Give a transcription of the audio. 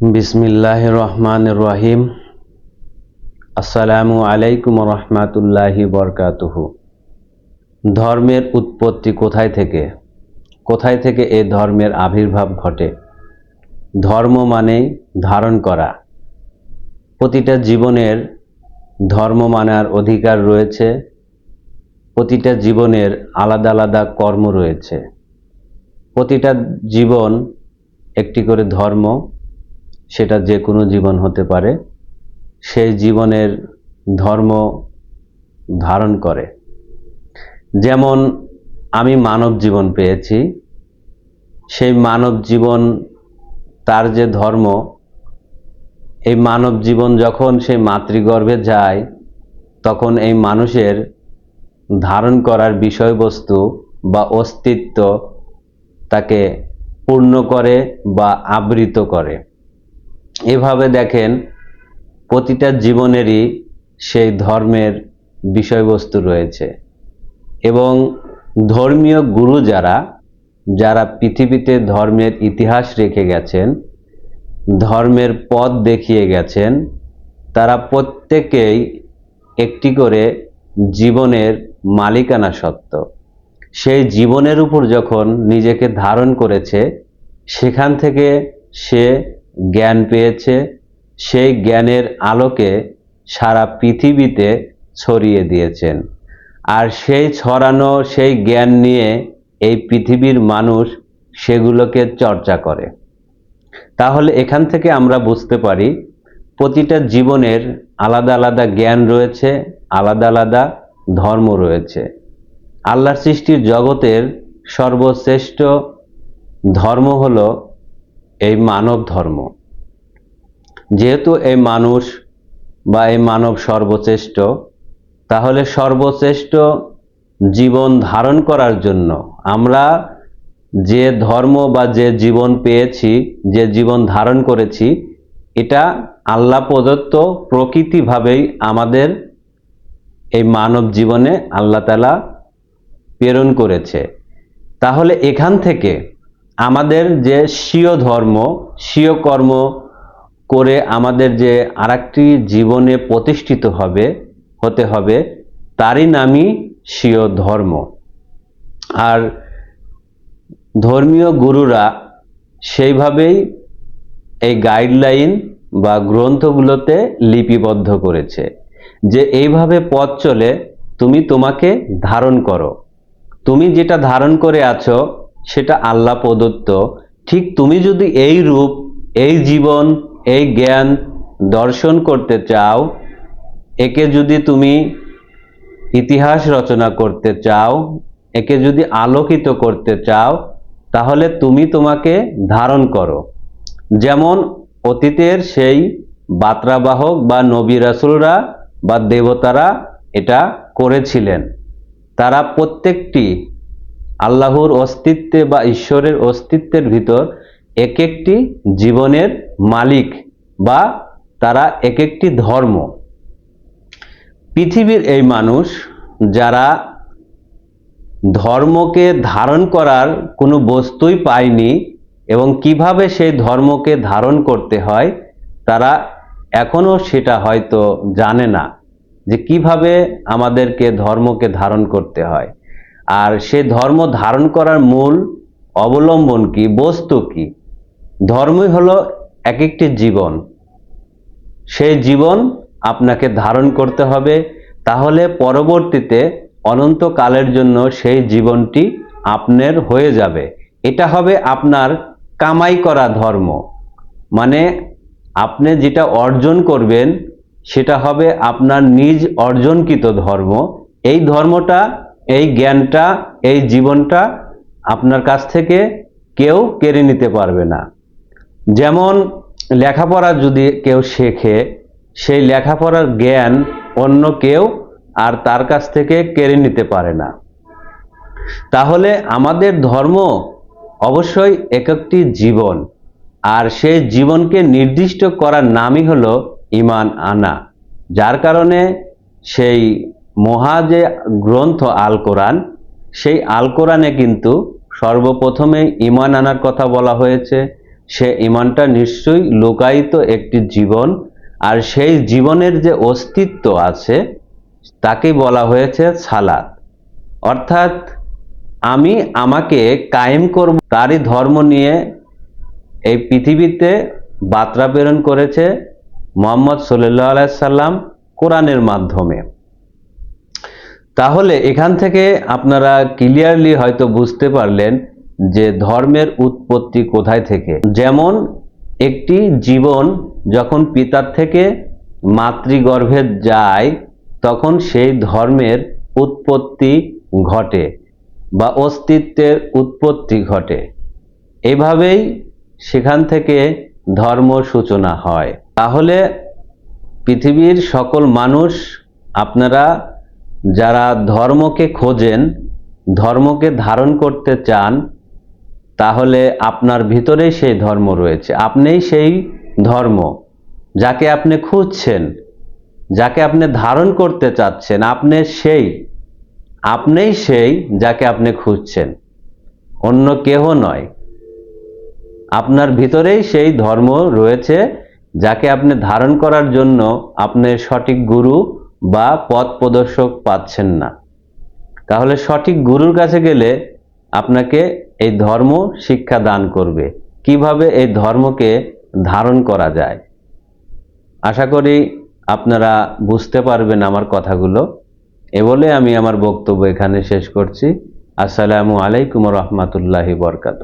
বিসমিল্লাহ রহমান রহিম আসসালামু আলাইকুম রহমাতুল্লাহি বরকাতুহ। ধর্মের উৎপত্তি কোথায় থেকে? কোথায় থেকে এ ধর্মের আবির্ভাব ঘটে? ধর্ম মানেই ধারণ করা। প্রতিটা জীবনের ধর্ম মানার অধিকার রয়েছে। প্রতিটা জীবনের আলাদা আলাদা কর্ম রয়েছে। প্রতিটা জীবন একটি করে ধর্ম সেটা যে কোনো জীবন হতে পারে সেই জীবনের ধর্ম ধারণ করে। যেমন আমি মানব জীবন পেয়েছি, সেই মানব জীবন, তার যে ধর্ম, এই মানব জীবন যখন সেই মাতৃগর্ভে যায়, তখন এই মানুষের ধারণ করার বিষয়বস্তু বা অস্তিত্ব তাকে পূর্ণ করে বা আবৃত করে। এভাবে দেখেন, প্রতিটা জীবনেরই সেই ধর্মের বিষয়বস্তু রয়েছে। এবং ধর্মীয় গুরু যারা যারা পৃথিবীতে ধর্মের ইতিহাস রেখে গেছেন, ধর্মের পথ দেখিয়ে গেছেন, তারা প্রত্যেকেই একটি করে জীবনের মালিকানা সত্ত্ব। সেই জীবনের উপর যখন নিজেকে ধারণ করেছে, সেখান থেকে সে জ্ঞান পেয়েছে, সেই জ্ঞানের আলোকে সারা পৃথিবীতে ছড়িয়ে দিয়েছেন। আর সেই ছড়ানো, সেই জ্ঞান নিয়ে এই পৃথিবীর মানুষ সেগুলোকে চর্চা করে। তাহলে এখান থেকে আমরা বুঝতে পারি, প্রতিটা জীবনের আলাদা আলাদা জ্ঞান রয়েছে, আলাদা আলাদা ধর্ম রয়েছে। আল্লাহর সৃষ্টির জগতের সর্বশ্রেষ্ঠ ধর্ম হল এই মানব ধর্ম। যেহেতু এই মানুষ বা এই মানব সর্বশ্রেষ্ঠ, তাহলে সর্বশ্রেষ্ঠ জীবন ধারণ করার জন্য আমরা যে ধর্ম বা যে জীবন পেয়েছি, যে জীবন ধারণ করেছি, এটা আল্লাহ প্রদত্ত প্রকৃতিভাবেই আমাদের এই মানব জীবনে আল্লাহ তালা প্রেরণ করেছে। তাহলে এখান থেকে আমাদের যে স্বীয় ধর্ম, স্বীয় কর্ম করে আমাদের যে আরেকটি জীবনে প্রতিষ্ঠিত হবে, হতে হবে, তারই নামই স্বীয় ধর্ম। আর ধর্মীয় গুরুরা সেইভাবেই এই গাইডলাইন বা গ্রন্থগুলোতে লিপিবদ্ধ করেছে যে এইভাবে পথ চলে, তুমি তোমাকে ধারণ করো। তুমি যেটা ধারণ করে আছো সেটা আল্লাহ প্রদত্ত। ঠিক তুমি যদি এই রূপ, এই জীবন, এই জ্ঞান দর্শন করতে চাও, একে যদি তুমি ইতিহাস রচনা করতে চাও, একে যদি আলোকিত করতে চাও, তাহলে তুমি তোমাকে ধারণ করো। যেমন অতীতের সেই বার্তাবাহক বা নবী রাসুলরা বা দেবতারা এটা করেছিলেন। তারা প্রত্যেকটি আল্লাহর অস্তিত্বে বা ঈশ্বরের অস্তিত্বের ভিতর এক একটি জীবনের মালিক বা তারা এক একটি ধর্ম। পৃথিবীর এই মানুষ যারা ধর্মকে ধারণ করার কোনো বস্তুই পায়নি এবং কীভাবে সেই ধর্মকে ধারণ করতে হয়, তারা এখনও সেটা হয়তো জানে না যে কীভাবে আমাদেরকে ধর্মকে ধারণ করতে হয়। আর সে ধর্ম ধারণ করার মূল অবলম্বন কি, বস্তু কি? ধর্মই হলো এক একটি জীবন। সেই জীবন আপনাকে ধারণ করতে হবে, তাহলে পরবর্তীতে অনন্তকালের জন্য সেই জীবনটি আপনার হয়ে যাবে। এটা হবে আপনার কামাই করা ধর্ম। মানে আপনি যেটা অর্জন করবেন, সেটা হবে আপনার নিজ অর্জনকৃত ধর্ম। এই ধর্মটা এই জ্ঞানটা, এই জীবনটা আপনার কাছ থেকে কেউ কেড়ে নিতে পারবে না। যেমন লেখাপড়া যদি কেউ শেখে, সেই লেখাপড়ার জ্ঞান অন্য কেউ আর তার কাছ থেকে কেড়ে নিতে পারে না। তাহলে আমাদের ধর্ম অবশ্যই এক একটি জীবন, আর সেই জীবনকে নির্দিষ্ট করার নামই হলো ইমান আনা, যার কারণে সেই মহা যে গ্রন্থ আল কোরআন সেই আল কোরআনে কিন্তু সর্বপ্রথমে ইমান আনার কথা বলা হয়েছে। সে ইমানটা নিশ্চয়ই লোকায়িত একটি জীবন, আর সেই জীবনের যে অস্তিত্ব আছে তাকেই বলা হয়েছে সালাত। অর্থাৎ আমি আমাকে কায়েম করব, তারই ধর্ম নিয়ে এই পৃথিবীতে বার্তা প্রেরণ করেছে মোহাম্মদ সাল্লাম কোরআনের মাধ্যমে। তাহলে এখান থেকে আপনারা ক্লিয়ারলি হয়তো বুঝতে পারলেন যে ধর্মের উৎপত্তি কোথায় থেকে। যেমন একটি জীবন যখন পিতার থেকে মাতৃগর্ভে যায়, তখন সেই ধর্মের উৎপত্তি ঘটে বা অস্তিত্বের উৎপত্তি ঘটে। এভাবেই সেখান থেকে ধর্ম সূচনা হয়। তাহলে পৃথিবীর সকল মানুষ আপনারা যারা ধর্মকে খোঁজেন, ধর্মকে ধারণ করতে চান, তাহলে আপনার ভিতরেই সেই ধর্ম রয়েছে। আপনিই সেই ধর্ম যাকে আপনি খুঁজছেন, যাকে আপনি ধারণ করতে চাচ্ছেন, আপনি সেই, আপনিই সেই যাকে আপনি খুঁজছেন। অন্য কেহ নয়। আপনার ভিতরেই সেই ধর্ম রয়েছে যাকে আপনি ধারণ করার জন্য আপনি সঠিক গুরু বা পথ প্রদর্শক পাচ্ছেন না। তাহলে সঠিক গুরুর কাছে গেলে আপনাকে এই ধর্ম শিক্ষা দান করবে। কীভাবে এই ধর্মকে ধারণ করা যায়? আশা করি আপনারা বুঝতে পারবেন আমার কথাগুলো। এ বলে আমি আমার বক্তব্য এখানে শেষ করছি। আসসালামু আলাইকুম রহমতুল্লাহি বরকাত